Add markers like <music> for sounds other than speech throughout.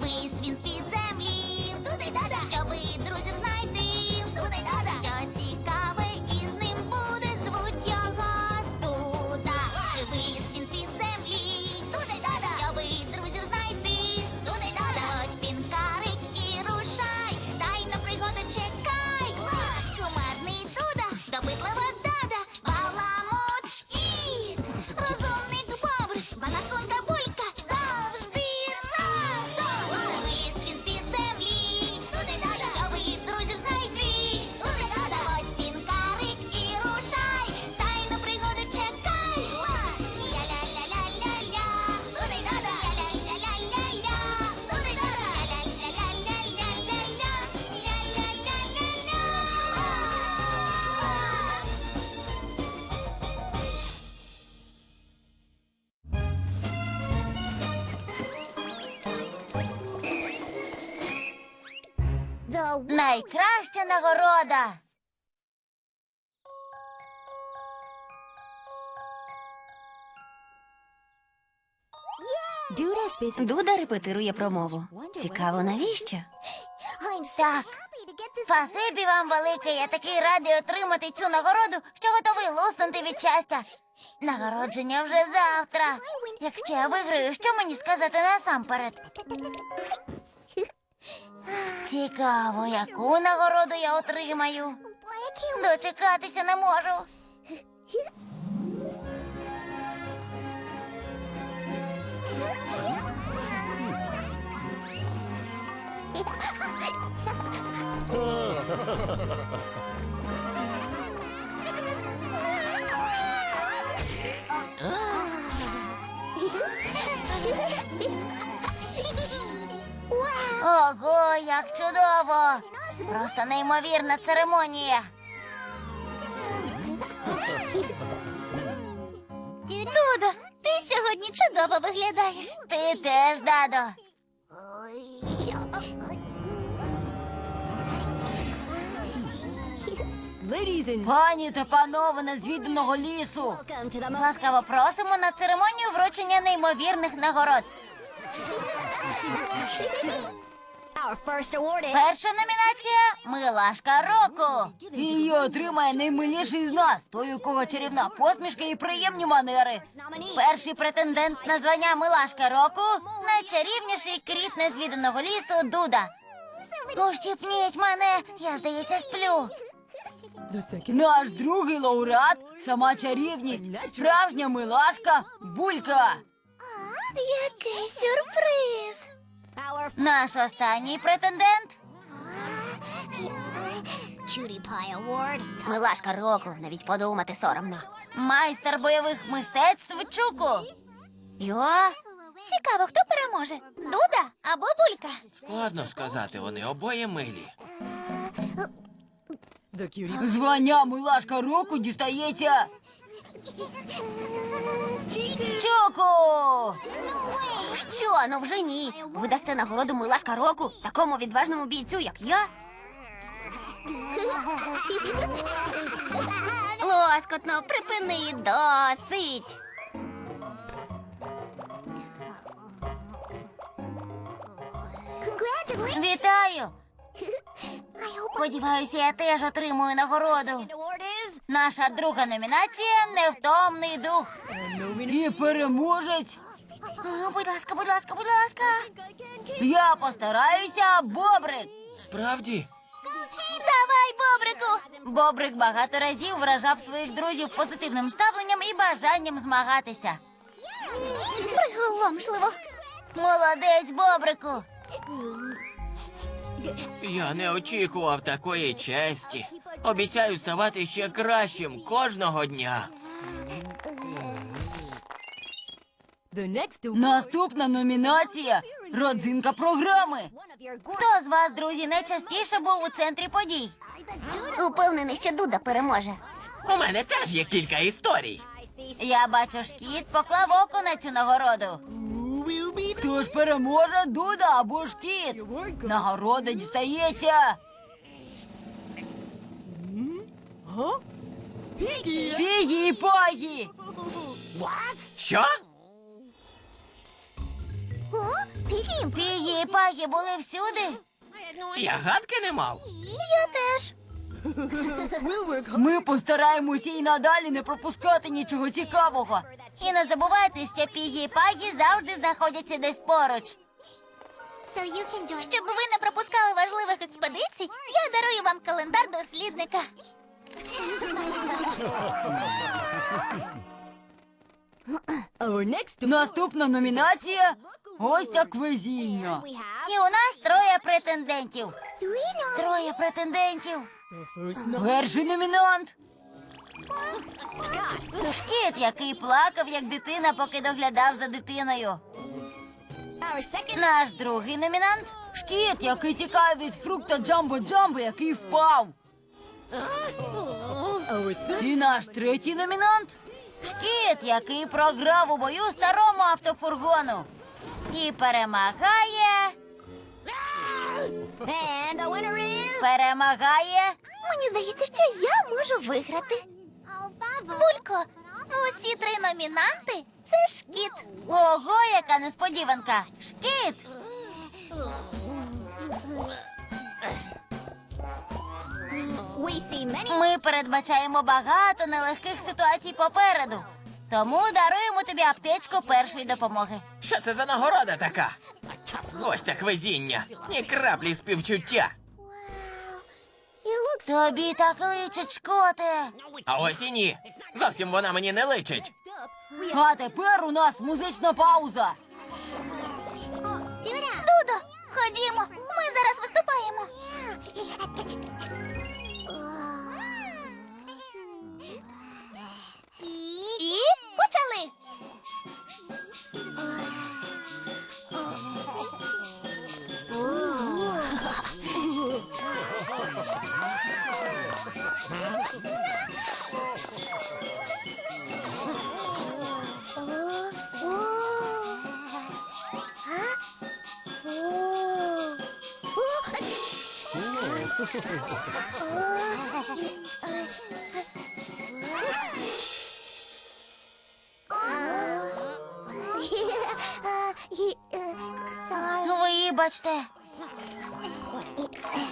Вись він з-під землі. Туди дада. Щоби Найкраща нагорода. Дуда репетирує промову. Цікаво, навіщо? Так. Спасибі вам велике. Я такий радий отримати цю нагороду, що готовий луснути від щастя. Нагородження вже завтра. Якщо я виграю, що мені сказати насамперед? Цікаво, яку нагороду я отримаю. Дочекатися не можу. <laughs> Ого, як чудово! Просто неймовірна церемонія. Дуда, ти сьогодні чудово виглядаєш. Ти теж, дадо. Пані та панове з відданого лісу. Ласкаво просимо на церемонію вручення неймовірних нагород. Перша номінація Милашка року. Її отримає наймиліший з нас, той, у кого чарівна посмішка і приємні манери. Перший претендент на звання Милашка року найчарівніший кріт незвіданого лісу Дуда. Ущипніть мене, я здається сплю. Наш другий лауреат сама чарівність, справжня милашка Булька. Який сюрприз! Наш останній претендент Милашка року, навіть подумати соромно. Майстер бойових мистецтв Чуку. Йо? Цікаво, хто переможе? Дуда або Булька? Складно сказати, вони обоє милі. Звання Милашка року дістається. Чуку! Що, ну вже ні. Ви дасте нагороду Милашка року такому відважному бійцю, як я? Лоскотно, припини, досить. Вітаю! Сподіваюся, я теж отримую нагороду. Наша друга номінація невтомний дух. І переможець. А, будь ласка, будь ласка, будь ласка. Я постараюся, Бобрик. Справді? Давай, Бобрику! Бобрик багато разів вражав своїх друзів позитивним ставленням і бажанням змагатися. Приголомшливо. Молодець, Бобрику! Я не очікував такої честі. Обіцяю ставати ще кращим кожного дня. Наступна номінація родзинка програми. Хто з вас, друзі, найчастіше був у центрі подій? Упевнений, що Дуда переможе. У мене теж є кілька історій. Я бачу, шкіт поклав око на цю нагороду. Хто ж переможе Дуда або шкіт? Нагорода дістається. Пігі і Погі! Що? Пігі і пагі були всюди. Я гадки не мав. Я теж. Ми постараємося і надалі не пропускати нічого цікавого. І не забувайте, що пігі і пагі завжди знаходяться десь поруч. Щоб ви не пропускали важливих експедицій, я дарую вам календар дослідника. Наступна номінація ось так везіння. І у нас троє претендентів. Троє претендентів. Перший номінант. Шкіт, який плакав, як дитина, поки доглядав за дитиною. Наш другий номінант шкіт, який тікає від фрукта Джамбо Джамбо, який впав. І наш третій номінант шкіт, який програв у бою старому автофургону. І перемагає. Перемагає. Мені здається, що я можу виграти. Булько, усі три номінанти це шкіт. Ого, яка несподіванка! Шкіт! Ми передбачаємо багато нелегких ситуацій попереду. Тому даруємо тобі аптечку першої допомоги. Що це за нагорода така? Ось так везіння. Ні краплі співчуття. Тобі так личить шкоте. А ось і ні. Зовсім вона мені не личить. А тепер у нас музична пауза. Дудо, ходімо, ми зараз виступаємо. І почали. Oh, Вибачте.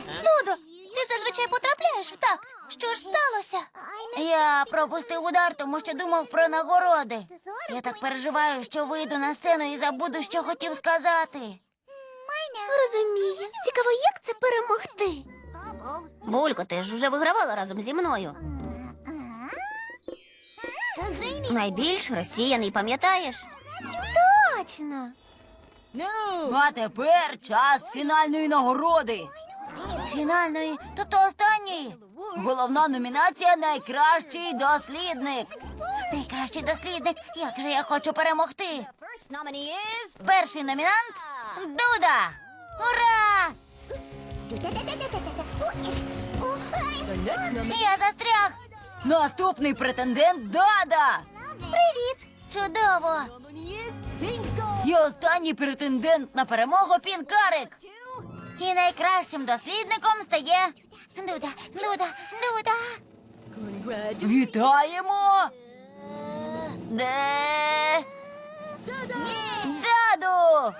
Дудо, ти зазвичай потрапляєш в так. Що ж сталося? Я пропустив удар, тому що думав про нагороди. Я так переживаю, що вийду на сцену і забуду, що хотів сказати. Розумію. Цікаво, як це перемогти. Булько, ти ж уже вигравала разом зі мною. Найбільш росіяний, пам'ятаєш? Точно. А тепер час фінальної нагороди. Фінальної, тобто останньої. Головна номінація найкращий дослідник. Найкращий дослідник. Як же я хочу перемогти? Перший номінант Дуда. Ура! Я застряг. Наступний претендент Дада. Привіт. Чудово. І останній претендент на перемогу Пінкарик. І найкращим дослідником стає Дуда, Дуда, Дуда. Вітаємо! Де? Даду!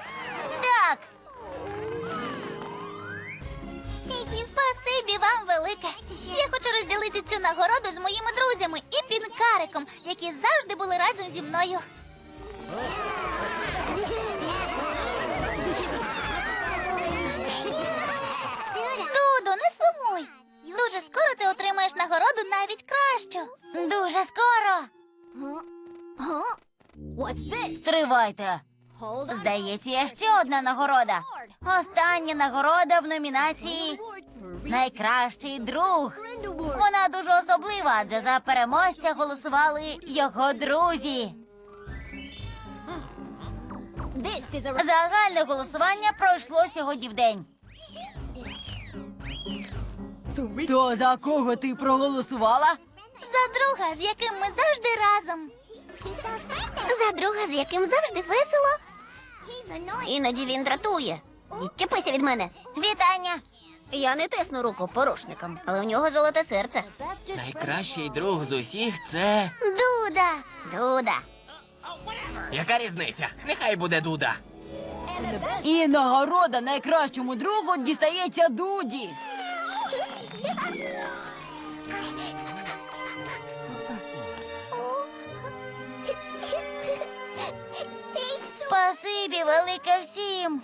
Спасибі вам велике. Я хочу розділити цю нагороду з моїми друзями і пінкариком, які завжди були разом зі мною. Дудо, не сумуй. Дуже скоро ти отримаєш нагороду навіть кращу. Дуже скоро. Стривайте. Здається, є ще одна нагорода. Остання нагорода в номінації Найкращий друг. Вона дуже особлива, адже за переможця голосували його друзі. Загальне голосування пройшло сьогодні в день. То за кого ти проголосувала? За друга, з яким ми завжди разом. За друга, з яким завжди весело. Іноді він дратує. Відчепися від мене. Вітання. Я не тисну руку порушникам, але у нього золоте серце. Найкращий друг з усіх це. Дуда. Дуда. Яка різниця? Нехай буде Дуда. І нагорода найкращому другу дістається Дуді. Спасибі велике всім.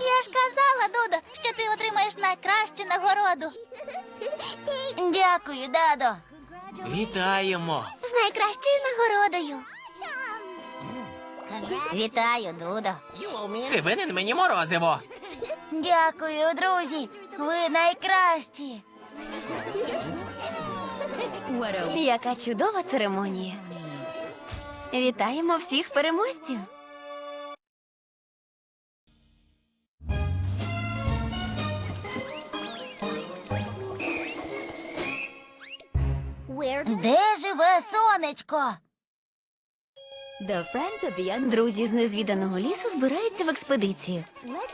Я ж казала, Дудо, що ти отримаєш найкращу нагороду. Дякую, дадо. Вітаємо! З найкращою нагородою. Вітаю, Дудо. Ти винен мені морозиво. Дякую, друзі. Ви найкращі. Яка чудова церемонія. Вітаємо всіх переможців. Де живе сонечко? Друзі з незвіданого лісу збираються в експедицію.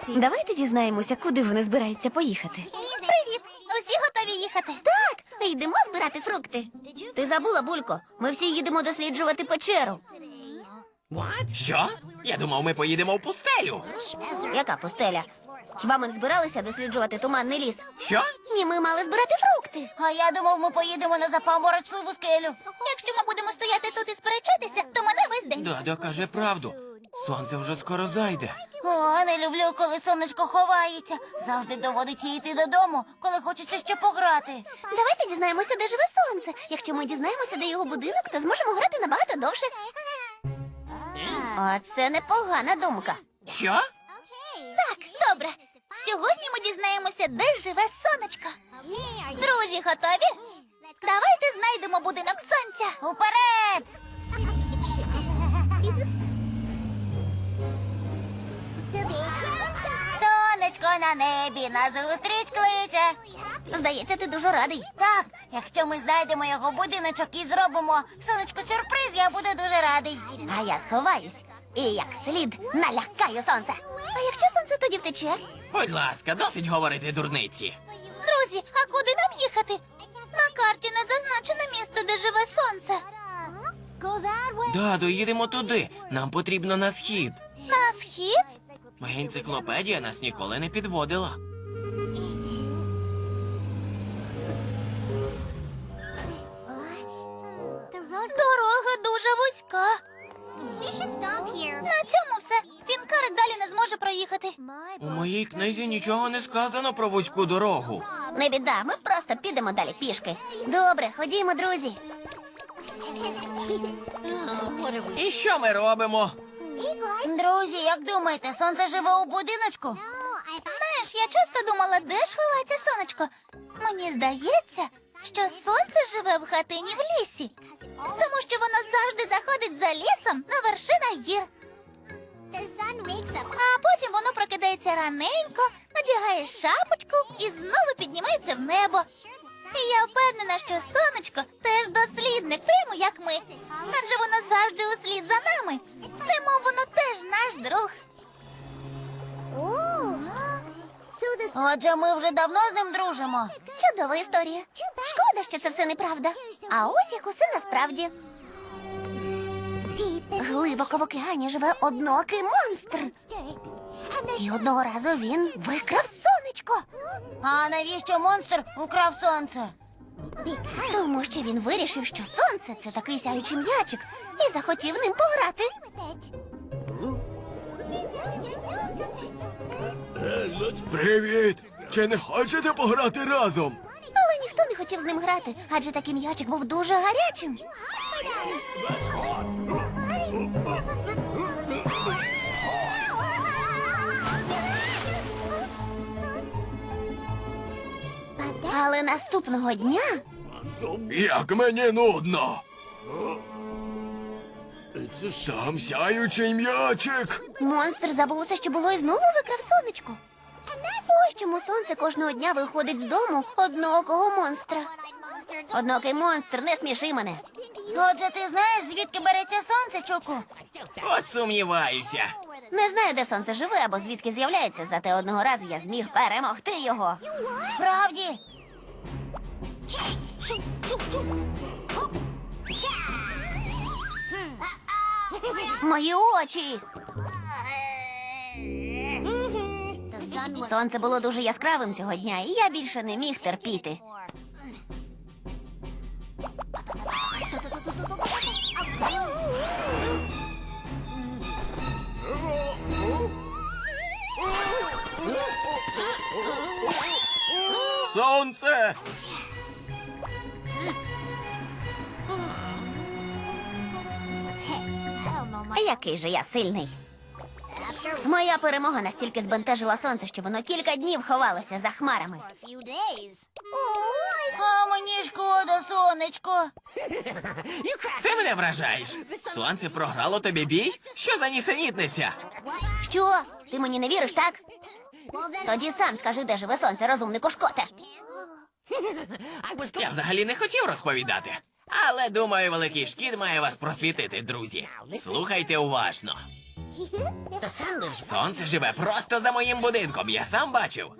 Давайте дізнаємося, куди вони збираються поїхати. Привіт! Усі готові їхати? Так, йдемо збирати фрукти. Ти забула, Булько. Ми всі їдемо досліджувати печеру. Що? Я думав, ми поїдемо в пустелю. Яка пустеля? Хіба ми не збиралися досліджувати туманний ліс? Що? Ні, ми мали збирати фрукти. А я думав, ми поїдемо на запаморочливу скелю. Якщо ми будемо стояти тут і сперечатися, то мене весь день. Дадо каже правду. Сонце вже скоро зайде. О, не люблю, коли сонечко ховається. Завжди доводиться йти додому, коли хочеться ще пограти. Давайте дізнаємося, де живе сонце. Якщо ми дізнаємося, де його будинок, то зможемо грати набагато довше. А це непогана думка. Що? Так, добре. Сьогодні ми дізнаємося, де живе сонечко. Друзі, готові? Давайте знайдемо будинок сонця. Уперед! Сонечко на небі назустріч кличе. Здається, ти дуже радий. Так, якщо ми знайдемо його будиночок і зробимо сонечку сюрприз, я буду дуже радий. А я сховаюсь і як слід налякаю сонце. А якщо сонце тоді втече? Будь ласка, досить говорити дурниці. Друзі, а куди нам їхати? На карті не зазначено місце, де живе сонце. Дадо, їдемо туди. Нам потрібно на схід. На схід? Моя енциклопедія нас ніколи не підводила. Дорога дуже вузька. На цьому все. Фінкарик далі не зможе проїхати. У моїй книзі нічого не сказано про вузьку дорогу. Не біда, ми просто підемо далі пішки. Добре, ходімо, друзі. І що ми робимо? Друзі, як думаєте, сонце живе у будиночку? Знаєш, я часто думала, де ж ховається сонечко. Мені здається, що сонце живе в хатині в лісі, тому що воно завжди заходить за лісом на вершинах гір. А потім воно прокидається раненько, надягає шапочку і знову піднімається в небо. І я впевнена, що сонечко теж дослідник, прямо як ми. Адже воно завжди услід за нами. Тому воно теж наш друг. Отже, ми вже давно з ним дружимо. Чудова історія. Шкода, що це все неправда. А ось як усе насправді. Глибоко в океані живе однокий монстр. І одного разу він викрав сонечко. А навіщо монстр украв сонце? Тому що він вирішив, що сонце це такий сяючий м'ячик, і захотів ним пограти. Привіт! Чи не хочете пограти разом? Але ніхто не хотів з ним грати, адже такий м'ячик був дуже гарячим. Але наступного дня Як мені нудно. Сам сяючий м'ячик. монстр забув усе, що було, і знову викрав сонечко. Ось чому сонце кожного дня виходить з дому однокого монстра. Однокий монстр, не сміши мене. Отже, ти знаєш, звідки береться сонце, Чуку? От сумніваюся. Не знаю, де сонце живе або звідки з'являється, зате одного разу я зміг перемогти його. Справді. Мої очі. Сонце було дуже яскравим цього дня, і я більше не міг терпіти. Сонце! Який же я сильний. Моя перемога настільки збентежила сонце, що воно кілька днів ховалося за хмарами. А мені шкода, сонечко. Ти мене вражаєш. Сонце програло тобі бій? Що за нісенітниця? Що? Ти мені не віриш, так? Тоді сам скажи, де живе сонце, розумнику шкоте. Я взагалі не хотів розповідати. Але думаю, великий шкід має вас просвітити, друзі. Слухайте уважно. Сонце живе просто за моїм будинком, я сам бачив.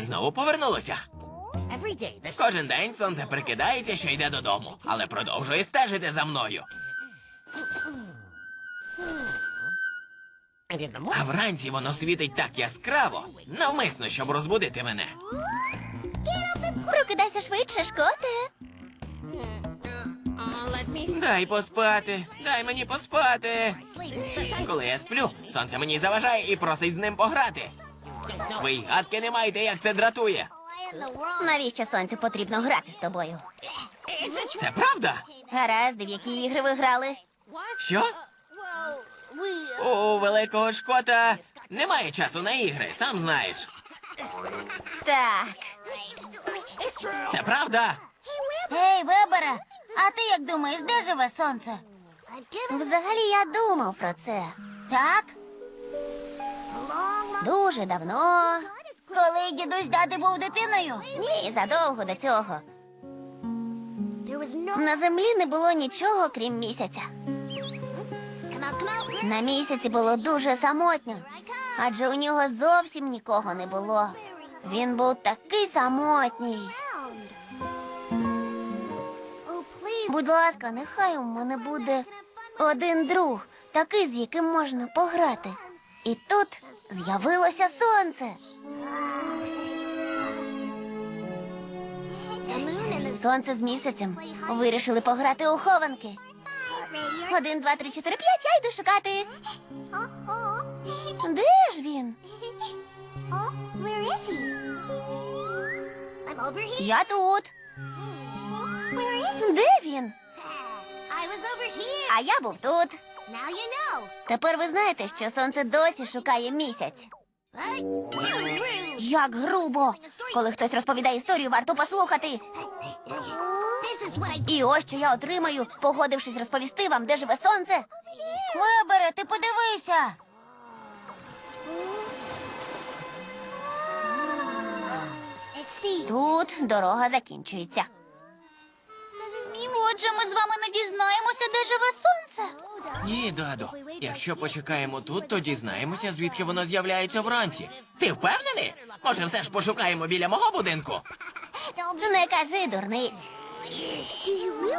Знову повернулося. Кожен день сонце прикидається, що йде додому, але продовжує стежити за мною. А вранці воно світить так яскраво, навмисно, щоб розбудити мене. Прокидайся швидше, шкоте. Дай поспати, дай мені поспати. Коли я сплю, сонце мені заважає і просить з ним пограти. Ви й гадки не маєте, як це дратує. Навіщо сонцю потрібно грати з тобою? Це правда? Гаразд, в які ігри ви грали? Що? У великого шкота немає часу на ігри, сам знаєш. Так. Це правда? Гей, Вебере, а ти як думаєш, де живе сонце? Взагалі я думав про це. Так? Дуже давно. Коли дідусь дати був дитиною? Ні, задовго до цього. На землі не було нічого, крім місяця. На місяці було дуже самотньо, адже у нього зовсім нікого не було. Він був такий самотній. Будь ласка, нехай у мене буде один друг, такий, з яким можна пограти. І тут з'явилося сонце. Сонце з місяцем вирішили пограти у хованки. Один, два, три, чотири, п'ять, я йду шукати. Де ж він? Я тут. Де він? А я був тут. Тепер ви знаєте, що сонце досі шукає місяць. Як грубо! Коли хтось розповідає історію, варто послухати. І ось що я отримаю, погодившись розповісти вам, де живе сонце. Вебере, ти подивися. Тут дорога закінчується. Отже, ми з вами не дізнаємося, де живе сонце. Ні, дадо. Якщо почекаємо тут, то дізнаємося, звідки воно з'являється вранці. Ти впевнений? Може, все ж пошукаємо біля мого будинку? Не кажи, дурниць.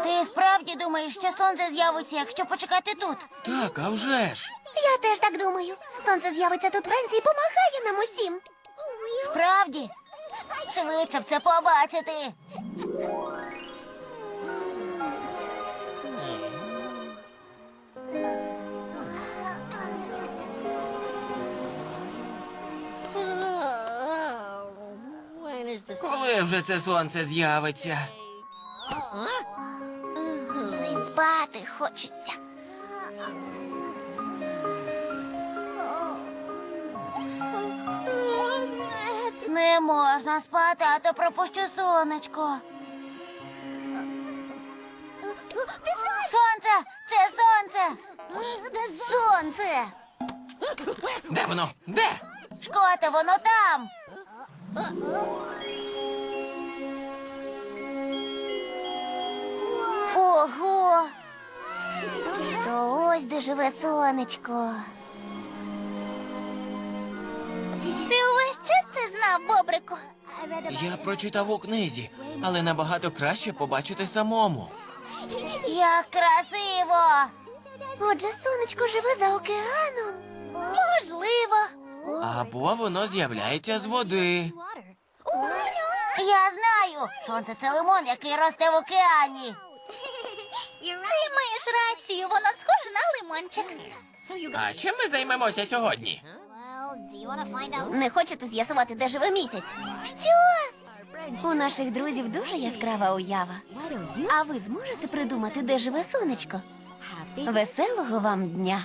Ти справді думаєш, що сонце з'явиться, якщо почекати тут? Так, а вже ж. Я теж так думаю. Сонце з'явиться тут вранці і помагає нам усім. Справді? Швидше б це побачити. Коли вже це сонце з'явиться? Спати хочеться. Не можна спати, а то пропущу сонечко. Сонце! Це сонце! Сонце! Де воно? Де? Шкоте, воно там. Ого! То ось де живе сонечко. Ти увесь час це знав, Бобрику. Я прочитав у книзі, але набагато краще побачити самому. Як красиво! Отже, сонечко живе за океаном. Можливо. Або воно з'являється з води. Я знаю. Сонце це лимон, який росте в океані. Ти маєш рацію, вона схожа на лимончик. А чим ми займемося сьогодні? Не хочете з'ясувати, де живе місяць? Що? У наших друзів дуже яскрава уява. А ви зможете придумати, де живе сонечко? Веселого вам дня!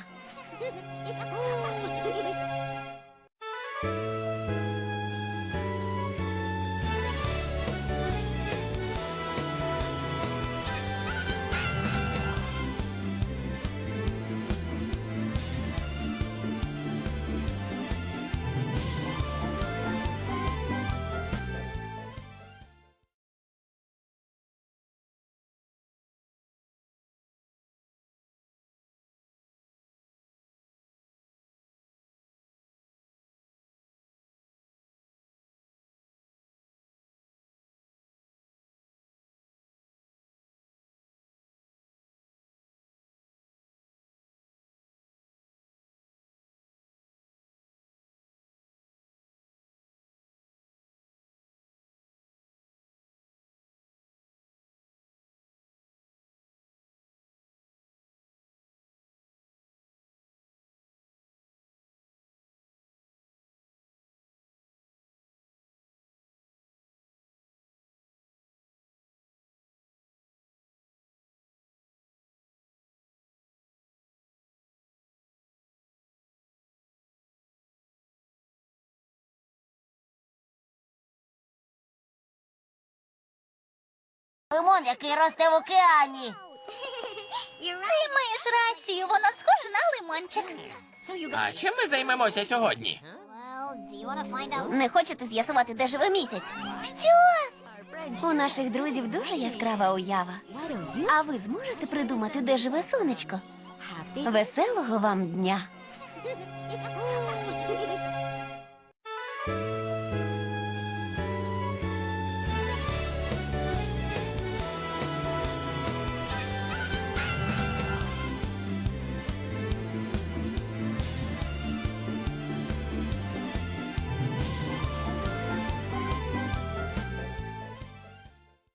Лимон, який росте в океані. Ти маєш рацію, воно схоже на лимончик. А чим ми займемося сьогодні? Не хочете з'ясувати, де живе місяць? Що? У наших друзів дуже яскрава уява. А ви зможете придумати, де живе сонечко? Веселого вам дня!